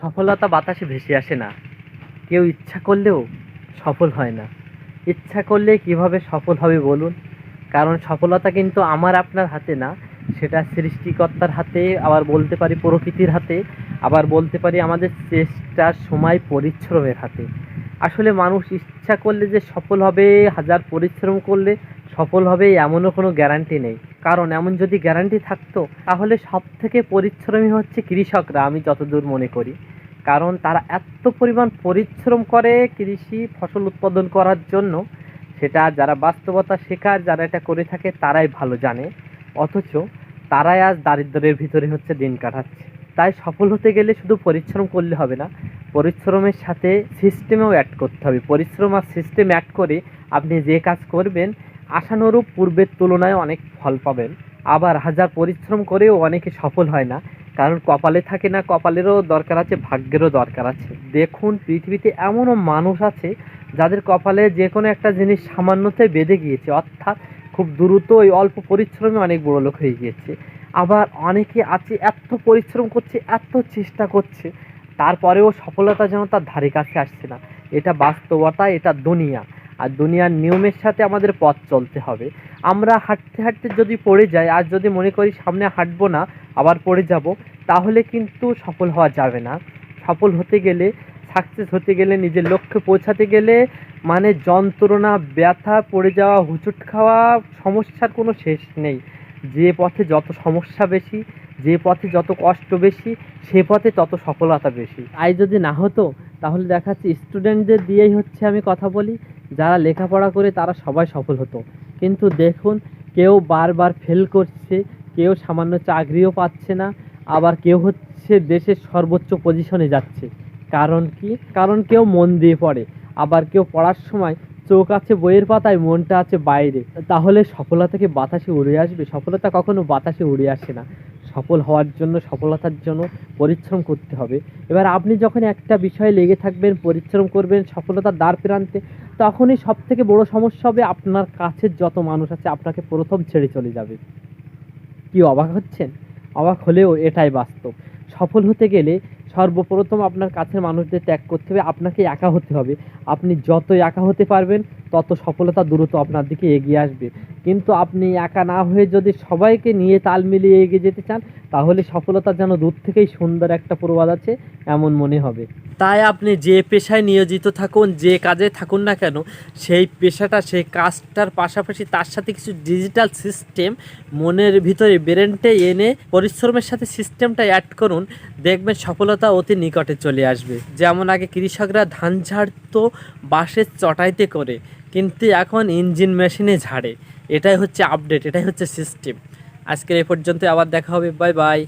সফলতা বাতাসে ভেসে আসে না। কেউ ইচ্ছা করলেও সফল হয় না। ইচ্ছা করলে কীভাবে সফল হবে বলুন? কারণ সফলতা কিন্তু আমার আপনার হাতে না, সেটা সৃষ্টিকর্তার হাতে, আবার বলতে পারি প্রকৃতির হাতে, আবার বলতে পারি আমাদের চেষ্টার সময় পরিশ্রমের হাতে। আসলে মানুষ ইচ্ছা করলে যে সফল হবে, হাজার পরিশ্রম করলে সফল হবে এমনও কোনো গ্যারান্টি নেই। কারণ এমন যদি গ্যারান্টি থাকতো, তাহলে সব থেকে পরিশ্রমী হচ্ছে কৃষকরা, আমি যতদূর মনে করি। কারণ তারা এত পরিমাণ পরিশ্রম করে কৃষি ফসল উৎপাদন করার জন্য, সেটা যারা বাস্তবতা শেখার, যারা এটা করে থাকে, তারাই ভালো জানে। অথচ তারাই আজ দারিদ্র্যের ভিতরে হচ্ছে দিন কাটাচ্ছে। তাই সফল হতে গেলে শুধু পরিশ্রম করলে হবে না, পরিশ্রমের সাথে সিস্টেমেও অ্যাড করতে হবে। পরিশ্রম আর সিস্টেম অ্যাড করে আপনি যে কাজ করবেন আশানুরূপ পূর্বের তুলনায় অনেক ফল পাবেন। আবার হাজার পরিশ্রম করেও অনেকে সফল হয় না। কারণ কপালে থাকে না, কপালেরও দরকার আছে, ভাগ্যেরও দরকার আছে। দেখুন, পৃথিবীতে এমনও মানুষ আছে, যাদের কপালে যে কোনো একটা জিনিস সামান্যতে বেঁধে গিয়েছে। অর্থাৎ খুব দ্রুত ওই অল্প পরিশ্রমে অনেক বড় লোক হয়ে গিয়েছে। আবার অনেকে আছে, এত পরিশ্রম করছে, এত চেষ্টা করছে। তারপরেও সফলতা যেন তার ধারে কাছে আসছে না। এটা বাস্তবতা, এটা দুনিয়া। আর দুনিয়ার নিয়মের সাথে আমাদের পথ চলতে হবে। আমরা হাঁটতে হাঁটতে যদি পড়ে যাই, আর যদি মনে করি সামনে হাঁটবো না, আবার পড়ে যাব, তাহলে কিন্তু সফল হওয়া যাবে না। সফল হতে গেলে সাকসেস হতে গেলে, নিজের লক্ষ্যে পৌঁছাতে গেলে মানে যন্ত্রণা, ব্যথা, পড়ে যাওয়া, হুচুট খাওয়া, সমস্যার কোনো শেষ নেই। যে পথে যত সমস্যা বেশি, যে পথে যত কষ্ট বেশি, সে পথে তত সফলতা বেশি। আই যদি না হতো, তাহলে দেখাচ্ছি স্টুডেন্টদের দিয়েই হচ্ছে আমি কথা বলি। যারা লেখাপড়া করে তারা সবাই সফল হতো। কিন্তু দেখুন, কেউ বারবার ফেল করছে, কেউ সামান্য চাকরিও পাচ্ছে না, আবার কেউ হচ্ছে দেশের সর্বোচ্চ পজিশনে যাচ্ছে। কারণ কি? কারণ কেউ মন দিয়ে পড়ে। আবার কেউ পড়ার সময় চোখ আছে বইয়ের পাতায়, মনটা আছে বাইরে। তাহলে সফলতা কি বাতাসে উড়ে আসবে? সফলতা কখনো বাতাসে উড়ে আসে না। সফল হওয়ার জন্য, সফলতার জন্য পরিশ্রম করতে হবে। এবার আপনি যখন একটা বিষয়ে লেগে থাকবেন, পরিশ্রম করবেন, সফলতার দ্বার প্রান্তে, তখনই সব থেকে বড় সমস্যা হবে আপনার কাছের যত মানুষ আছে, আপনাকে প্রথম ছেড়ে চলে যাবে। কি অবাক হচ্ছেন? অবাক হলেও এটাই বাস্তব। সফল হতে গেলে সর্বপ্রথম আপনার কাছের মানুষদের ত্যাগ করতে হবে, আপনাকে একা হতে হবে। আপনি যত একা হতে পারবেন, তত সফলতা দ্রুত আপনার দিকে এগিয়ে আসবে। কিন্তু আপনি একা না হয়ে যদি সবাইকে নিয়ে তাল মিলিয়ে এগিয়ে যেতে চান, তাহলে সফলতা যেন দূর থেকেই সুন্দর একটা প্রবাদ আছে, এমন মনে হবে। তাই আপনি যে পেশায় নিয়োজিত থাকুন, যে কাজে থাকুন না কেন, সেই পেশাটা, সেই কাজটার পাশাপাশি তার সাথে কিছু ডিজিটাল সিস্টেম মনের ভিতরে ব্রেনটে এনে পরিশ্রমের সাথে সিস্টেমটা অ্যাড করুন, দেখবেন সফলতা অতি নিকটে চলে আসবে। যেমন আগে কৃষকরা ধান ঝাড়তো, বাঁশের চটাইতে করে, কিন্তু এখন ইঞ্জিন মেশিনে ঝাড়ে। এটাই হচ্ছে আপডেট এটাই হচ্ছে সিস্টেম আজকের এ পর্যন্ত আবার দেখা হবে বাই বাই